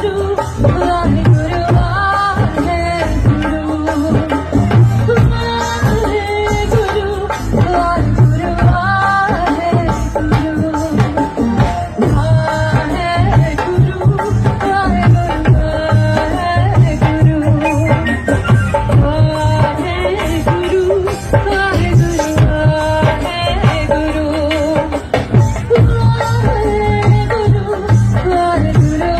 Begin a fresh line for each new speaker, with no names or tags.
주주